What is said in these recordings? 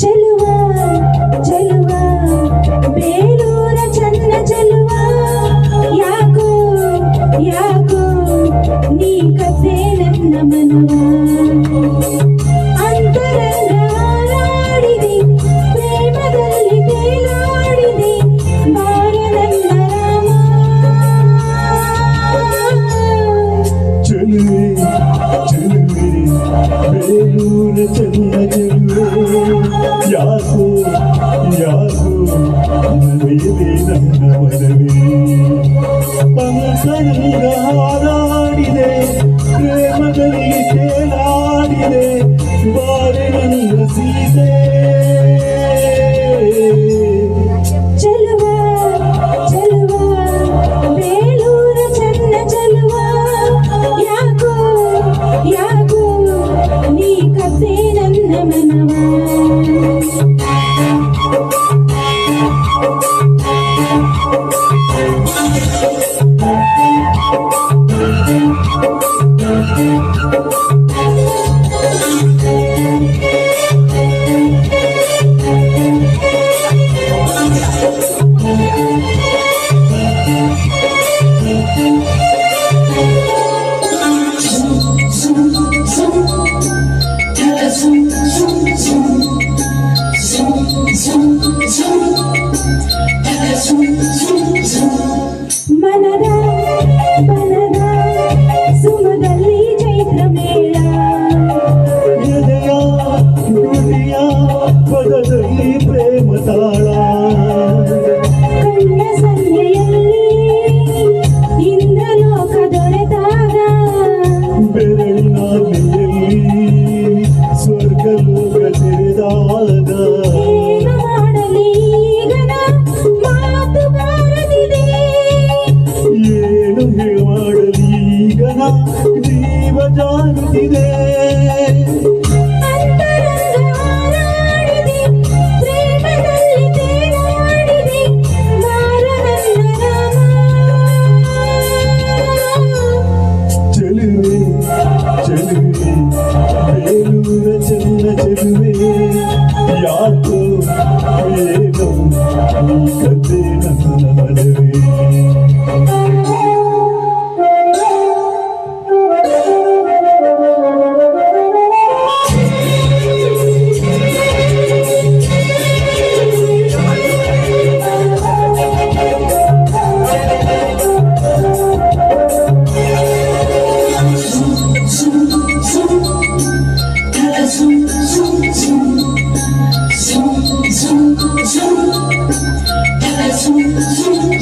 చెలువా చెలువా పేలూర చంద్ర చెలువా యాకో యాకో నీ కథే నన్న మనవా. ಚೆನ್ನದಿಲ್ಲೋ ಯಾಕೋ ಯಾಕೋ ಮನವಿದೆ ನನ್ನ ಮನವಿ ತನ್ನ ಕಣ್ಣೀರ ಹಾರಾಡಿದೆ ಪ್ರೇಮದಲ್ಲಿ ತೇಲಾಡಿದೆ ಬಾರೆ ನನ್ನ ಸೀತೆ ಗೋಪುರ ತಿಳಿದಾಗ ಏನು ಹೇಳಲಿ ಈಗ ಜೀವ ಜಾರುತ್ತಿದೆ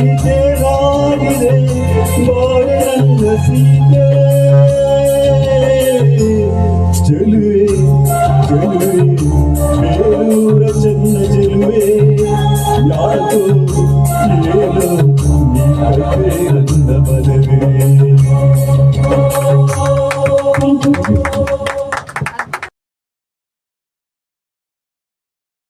ಸೀತೆ ರಾಗಿದೆ ಬಾಳೆರಂಗ ಸೀತೆ ಚೆಲುವೆ ಚೆಲುವೆ ಬೇಲೂರ ಚೆನ್ನ ಚೆಲುವೆ ಯಾಕೋ ಏನೋ ನೀ ಕತ್ತೇರ